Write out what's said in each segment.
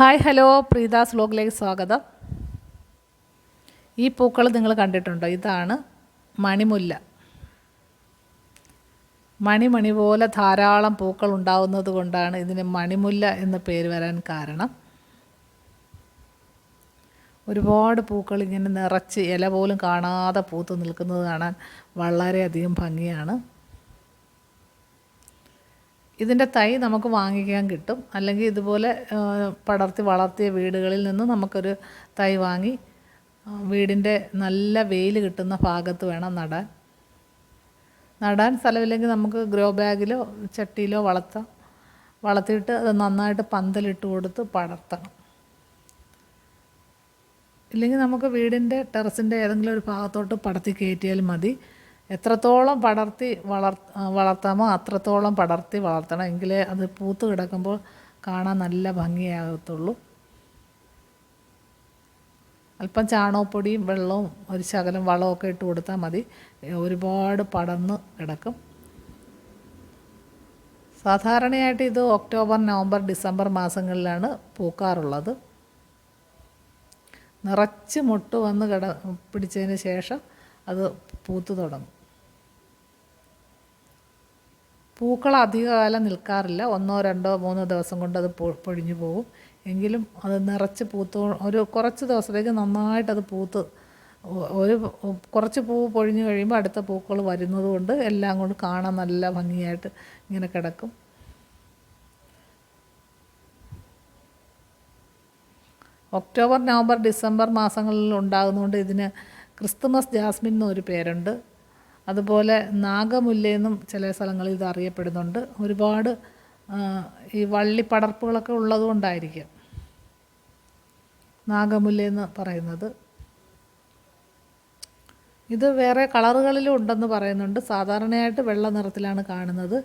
Hi hello പ്രീതാസ് വ്ലോഗിലേക്ക് സ്വാഗതം. ഈ പൂക്കൾ നിങ്ങൾ കണ്ടിട്ടുണ്ടോ? ഇതാണ് മണിമുല്ല. മണിമണി പോലെ ധാരാളം പൂക്കൾ ഉണ്ടാവുന്നത് കൊണ്ടാണ് ഇതിന് മണിമുല്ല എന്ന പേര് വരാൻ കാരണം. ഒരുപാട് പൂക്കൾ ഇങ്ങനെ നിറച്ച് ഇല പോലും കാണാതെ പൂത്ത് നിൽക്കുന്നത് കാണാൻ വളരെയധികം ഭംഗിയാണ്. ഇതിന്റെ തൈ നമുക്ക് വാങ്ങിക്കാൻ കിട്ടും. അല്ലെങ്കിൽ ഇതുപോലെ പടർത്തി വളർത്തിയ വീടുകളിൽ നിന്ന് നമുക്കൊരു തൈ വാങ്ങി വീടിന്റെ നല്ല വെയിൽ കിട്ടുന്ന ഭാഗത്ത് വേണം നടാൻ. നടാൻ സ്ഥലമില്ലെങ്കിൽ നമുക്ക് ഗ്രോ ബാഗിലോ ചട്ടിയിലോ വളർത്താം വളർത്തിയിട്ട് അത് നന്നായിട്ട് പന്തലിട്ട് കൊടുത്ത് പടർത്തണം. ഇല്ലെങ്കിൽ നമുക്ക് വീടിന്റെ ടെറസിന്റെ ഏതെങ്കിലും ഒരു ഭാഗത്തോട്ട് പടർത്തി കയറ്റിയാൽ മതി. എത്രത്തോളം പടർത്തി വളർ വളർത്താമോ അത്രത്തോളം പടർത്തി വളർത്തണം. എങ്കിലേ അത് പൂത്ത് കിടക്കുമ്പോൾ കാണാൻ നല്ല ഭംഗിയാകത്തുള്ളൂ. അല്പം ചാണകപ്പൊടിയും വെള്ളവും ഒരു ശകലം വളമൊക്കെ ഇട്ട് കൊടുത്താൽ മതി. ഒരുപാട് പടർന്ന് കിടക്കും. സാധാരണയായിട്ട് ഇത് ഒക്ടോബർ നവംബർ ഡിസംബർ മാസങ്ങളിലാണ് പൂക്കാറുള്ളത്. നിറച്ച് മുട്ട് വന്ന് കിട പിടിച്ചതിന് ശേഷം അത് പൂത്തു തുടങ്ങും. പൂക്കൾ അധികകാലം നിൽക്കാറില്ല. ഒന്നോ രണ്ടോ മൂന്നോ ദിവസം കൊണ്ട് അത് പൊഴിഞ്ഞു പോകും എങ്കിലും അത് നിറച്ച് പൂത്ത് ഒരു കുറച്ച് ദിവസത്തേക്ക് നന്നായിട്ടത് പൂത്ത് ഒരു കുറച്ച് പൂ പൊഴിഞ്ഞു കഴിയുമ്പോൾ അടുത്ത പൂക്കൾ വരുന്നത് കൊണ്ട് എല്ലാം കൊണ്ട് കാണാൻ നല്ല ഭംഗിയായിട്ട് ഇങ്ങനെ കിടക്കും. ഒക്ടോബർ നവംബർ ഡിസംബർ മാസങ്ങളിൽ ഉണ്ടാകുന്നതുകൊണ്ട് ഇതിന് ക്രിസ്തുമസ് ജാസ്മിൻ എന്നൊരു പേരുണ്ട്. അതുപോലെ നാഗമുല്ലയെന്നും ചില സ്ഥലങ്ങളിൽ ഇത് അറിയപ്പെടുന്നുണ്ട്. ഒരുപാട് ഈ ഈ വള്ളിപ്പടർപ്പുകളൊക്കെ ഉള്ളതുകൊണ്ടായിരിക്കും നാഗമുല്ല എന്ന് പറയുന്നത്. ഇത് വേറെ കളറുകളിലും ഉണ്ടെന്ന് പറയുന്നുണ്ട്. സാധാരണയായിട്ട് വെള്ള നിറത്തിലാണ് കാണുന്നത്.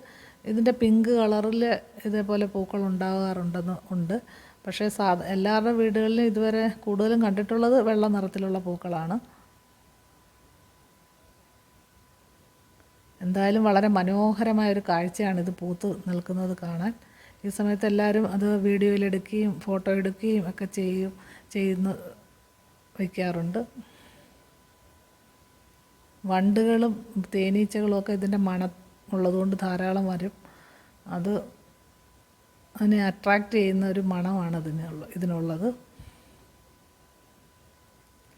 ഇതിന്റെ പിങ്ക് കളറിൽ ഇതേപോലെ പൂക്കൾ ഉണ്ടാകാറുണ്ടെന്ന് ഉണ്ട്. പക്ഷേ സാ എല്ലാവരുടെ വീടുകളിലും ഇതുവരെ കൂടുതലും കണ്ടിട്ടുള്ളത് വെള്ള നിറത്തിലുള്ള പൂക്കളാണ്. എന്തായാലും വളരെ മനോഹരമായ ഒരു കാഴ്ചയാണ് ഇത് പൂത്ത് നിൽക്കുന്നത് കാണാൻ. ഈ സമയത്ത് എല്ലാവരും അത് വീഡിയോയിലെടുക്കുകയും ഫോട്ടോ എടുക്കുകയും ഒക്കെ ചെയ്യും ചെയ്യുന്ന വയ്ക്കാറുണ്ട്. വണ്ടുകളും തേനീച്ചകളും ഒക്കെ ഇതിന്റെ മണം ഉള്ളതുകൊണ്ട് ധാരാളം വരും. അത് അതിനെ അട്രാക്റ്റ് ചെയ്യുന്ന ഒരു മണമാണ് ഇതിനുള്ള ഇതിനുള്ളത്.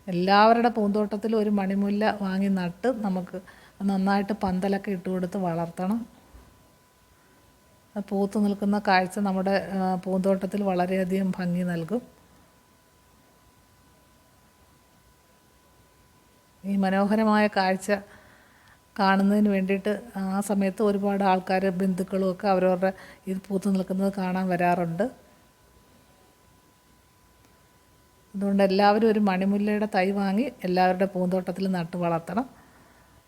എല്ലാവരുടെ പൂന്തോട്ടത്തിലും ഒരു മണിമുല്ല വാങ്ങി നട്ട് നമുക്ക് നന്നായിട്ട് പന്തലൊക്കെ ഇട്ട് കൊടുത്ത് വളർത്തണം. പൂത്ത് നിൽക്കുന്ന കാഴ്ച നമ്മുടെ പൂന്തോട്ടത്തിൽ വളരെയധികം ഭംഗി നൽകും. ഈ മനോഹരമായ കാഴ്ച കാണുന്നതിന് വേണ്ടിയിട്ട് ആ സമയത്ത് ഒരുപാട് ആൾക്കാർ ബന്ധുക്കളും ഒക്കെ അവരവരുടെ ഇത് പൂത്ത് നിൽക്കുന്നത് കാണാൻ വരാറുണ്ട്. അതുകൊണ്ട് എല്ലാവരും ഒരു മണിമുല്ലയുടെ തൈ വാങ്ങി എല്ലാവരുടെ പൂന്തോട്ടത്തിൽ നട്ട് വളർത്തണം.